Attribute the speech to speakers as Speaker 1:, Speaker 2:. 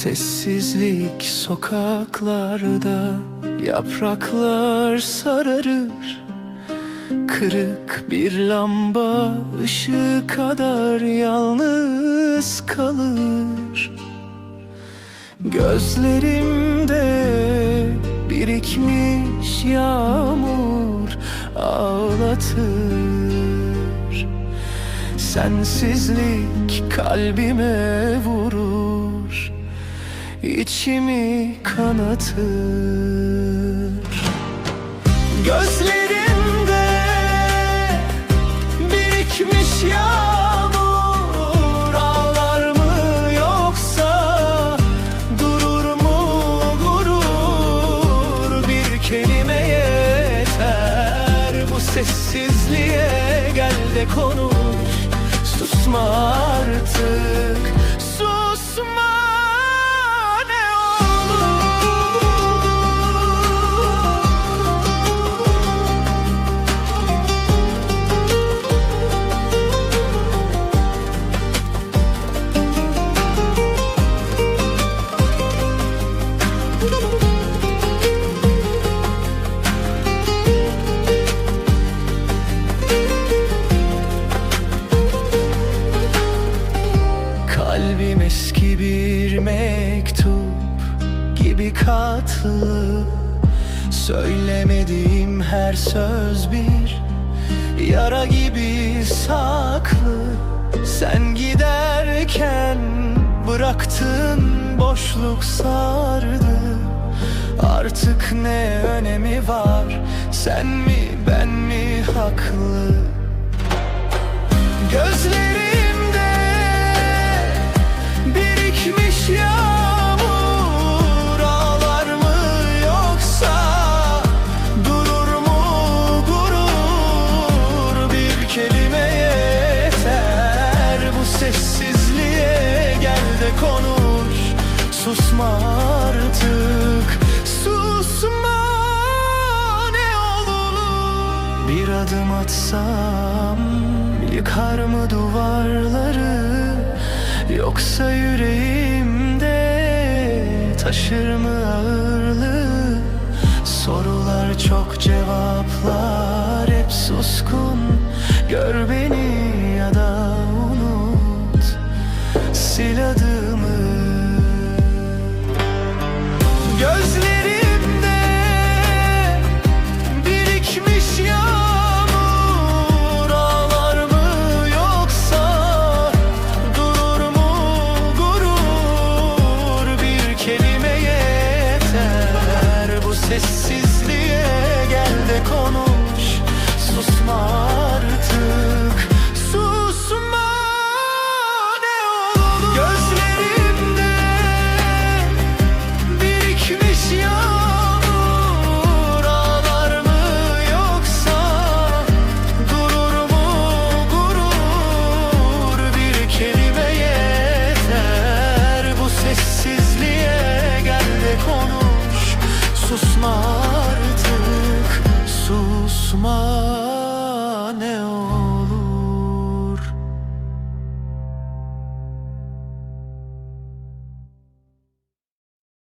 Speaker 1: Sessizlik sokaklarda Yapraklar sararır. Kırık bir lamba ışığı kadar yalnız kalır. Gözlerimde birikmiş yağmur ağlatır. Sensizlik kalbime vurur içimi kanatır. Gözlerimde birikmiş yağmur Ağlar mı yoksa durur mu gurur? Bir kelime yeter bu sessizliğe gel de konuş Susma artık gibi katlı Söylemediğim her söz bir yara gibi saklı. Sen giderken bıraktın boşluk sardı. Artık ne önemi var? Sen mi ben mi haklı kelime yeter. Bu sessizliğe gel de konuş. Susma artık. Susma ne olur. Bir adım atsam yıkar mı duvarları? Yoksa yüreğimde taşır mı ağırlığı? Sorular çok cevaplar hep suskun Gör beni ya da unut sil adımı Gözlerimde birikmiş yağmur. Ağlar mı yoksa durur mu gurur? Bir kelime yeter. Bu sessizliğe gel de konuş Susma artık